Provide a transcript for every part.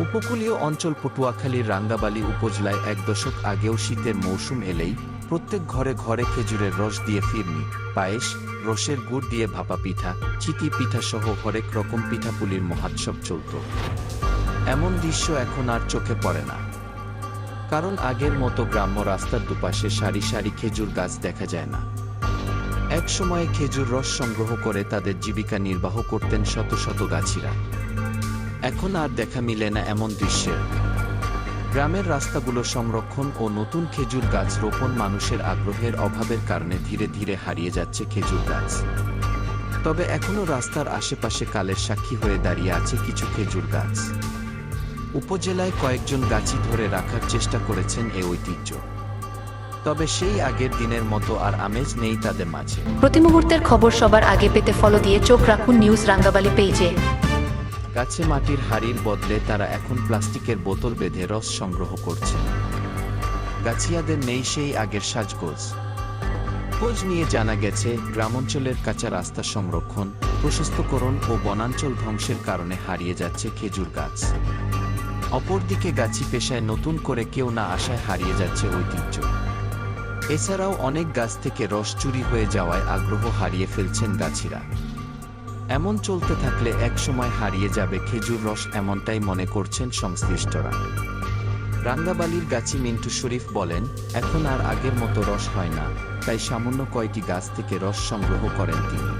উপকূলীয় অঞ্চল পটুয়াখালীর রাঙ্গাবালি উপজেলায় এক দশক আগেও শীতের মৌসুম এলেই প্রত্যেক ঘরে ঘরে খেজুরের রস দিয়ে ফিরনি, পায়েস, রসের গুড় দিয়ে ভাপা পিঠা চিতি পিঠা সহ হরেক রকম পিঠাপুলির মহাৎসব চলত। এমন দৃশ্য এখন আর চোখে পড়ে না। কারণ আগের মতো গ্রাম্য রাস্তার দুপাশে সারি সারি খেজুর গাছ দেখা যায় না। এক সময়ে খেজুর রস সংগ্রহ করে তাদের জীবিকা নির্বাহ করতেন শত শত গাছিরা। এখন আর দেখা মিলে না এমন দৃশ্যের গ্রামের রাস্তাগুলো সংরক্ষণ ও নতুন খেজুর গাছ রোপণ মানুষের আগ্রহের অভাবের কারণে ধীরে ধীরে হারিয়ে যাচ্ছে খেজুর গাছ। তবে এখনও রাস্তার আশেপাশে কালের সাক্ষী হয়ে দাঁড়িয়ে আছে কিছু খেজুর গাছ। উপজেলায় কয়েকজন গাছি ধরে রাখার চেষ্টা করেছেন এ ঐতিহ্য। তবে সেই আগের দিনের মতো আর আমেজ নেই তাদের মাঝে। প্রতি মুহূর্তের খবর সবার আগে পেতে ফলো দিয়ে চোখ রাখুন নিউজ রাঙ্গাবালি পেজে গাছে মাটির হাড়ির বদলে তারা এখন প্লাস্টিকের বোতল বেঁধে রস সংগ্রহ করছে। গাছিয়াদের নেই সেই আগের সাজগোজ। খোঁজ নিয়ে জানা গেছে, গ্রামাঞ্চলের কাঁচা রাস্তা সংরক্ষণ, প্রশস্তকরণ ও বনাঞ্চল ধ্বংসের কারণে হারিয়ে যাচ্ছে খেজুর গাছ। অপরদিকে গাছি পেশায় নতুন করে কেউ না আসায় হারিয়ে যাচ্ছে ঐতিহ্য। এছাড়াও অনেক গাছ থেকে রস চুরি হয়ে যাওয়ায় আগ্রহ হারিয়ে ফেলছেন গাছিরা। এমন চলতে থাকলে এক সময় হারিয়ে যাবে খেজুর রস এমনটাই মনে করছেন সংশ্লিষ্টরা। রাঙ্গাবালির গাছি মিন্টু শরীফ বলেন, এখন আর আগের মতো রস হয় না, তাই সামান্য কয়টি গাছ থেকে রস সংগ্রহ করেন তিনি।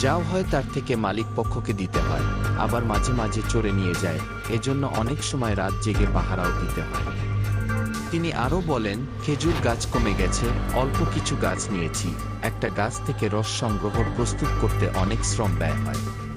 যাও হয় তার থেকে মালিক পক্ষকে দিতে হয়, আবার মাঝে মাঝে চড়ে নিয়ে যায়, এজন্য অনেক সময় রাত জেগে পাহারাও দিতে হয়। তিনি আরও বলেন, খেজুর গাছ কমে গেছে, অল্প কিছু গাছ নিয়েছি, একটা গাছ থেকে রস সংগ্রহ প্রস্তুত করতে অনেক শ্রম ব্যয় হয়।